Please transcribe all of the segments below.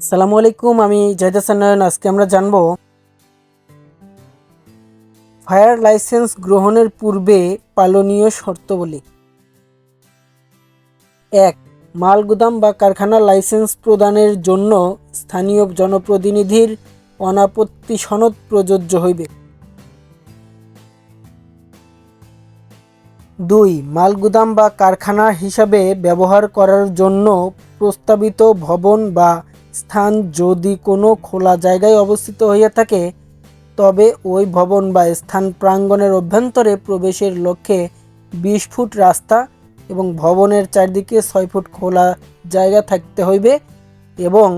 সালামু আলাইকুম আমি জাহিদ হাসান নয়ন আজকে আমরা জানব, ফায়ার লাইসেন্স গ্রহণের পূর্বে পালনীয় শর্তবলী। এক, মালগুদাম বা কারখানা লাইসেন্স প্রদানের জন্য স্থানীয় জনপ্রতিনিধির অনাপত্তি সনদ প্রযোজ্য হইবে। দুই, মালগুদাম বা কারখানা হিসাবে ব্যবহার করার জন্য প্রস্তাবিত ভবন বা স্থান যদি কোনো খোলা জায়গায় অবস্থিত হইয়া থাকে, তবে ওই ভবন বা স্থান প্রাঙ্গণের অভ্যন্তরে প্রবেশের লক্ষ্যে বিশ ফুট রাস্তা এবং ভবনের চারদিকে ছয় ফুট খোলা জায়গা থাকতে হইবে এবং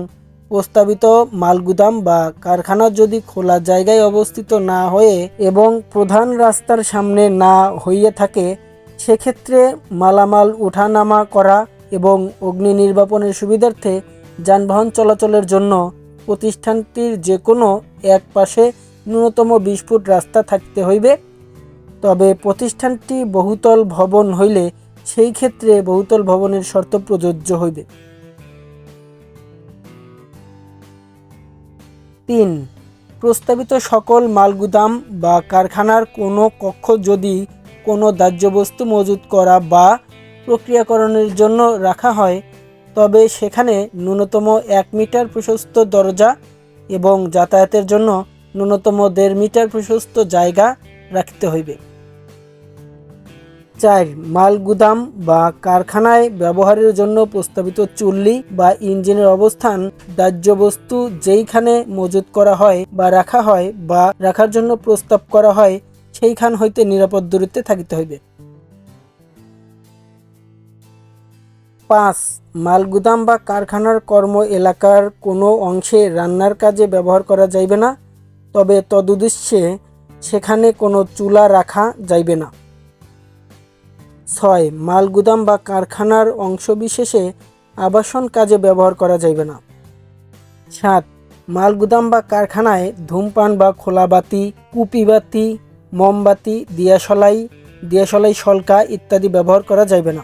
প্রস্তাবিত মালগুদাম বা কারখানা যদি খোলা জায়গায় অবস্থিত না হয়ে এবং প্রধান রাস্তার সামনে না হইয়া থাকে, সেক্ষেত্রে মালামাল ওঠানামা করা এবং অগ্নি নির্বাপনের সুবিধার্থে যানবাহন চলাচলের জন্য প্রতিষ্ঠানটির যে কোনো এক পাশে ন্যূনতম বিশ ফুট রাস্তা থাকতে হইবে। তবে প্রতিষ্ঠানটি বহুতল ভবন হইলে সেই ক্ষেত্রে বহুতল ভবনের শর্ত প্রযোজ্য হইবে। তিন, প্রস্তাবিত সকল মালগুদাম বা কারখানার কোনো কক্ষ যদি কোনো দাহ্য বস্তু মজুত করা বা প্রক্রিয়াকরণের জন্য রাখা হয় তবে সেখানে ন্যূনতম এক মিটার প্রশস্ত দরজা এবং যাতায়াতের জন্য ন্যূনতম দেড় মিটার প্রশস্ত জায়গা রাখতে হইবে। চার মাল গুদাম বা কারখানায় ব্যবহারের জন্য প্রস্তাবিত চুল্লি বা ইঞ্জিনের অবস্থান, দাহ্য বস্তু যেইখানে মজুত করা হয় বা রাখা হয় বা রাখার জন্য প্রস্তাব করা হয়, সেইখান হইতে নিরাপদ দূরত্বে থাকিতে হইবে। পাঁচ, মালগুদাম বা কারখানার কর্ম এলাকার কোনো অংশে রান্নার কাজে ব্যবহার করা যাইবে না, তবে তদুদ্দেশ্যে সেখানে কোনো চুলা রাখা যাইবে না। ছয়, মালগুদাম বা কারখানার অংশবিশেষে আবাসন কাজে ব্যবহার করা যাইবে না। সাত, মালগুদাম বা কারখানায় ধূমপান বা খোলা বাতি কুপি বাতি মোমবাতি, দিয়াশলাই দিয়াশলাই, শলকা ইত্যাদি ব্যবহার করা যাইবে না।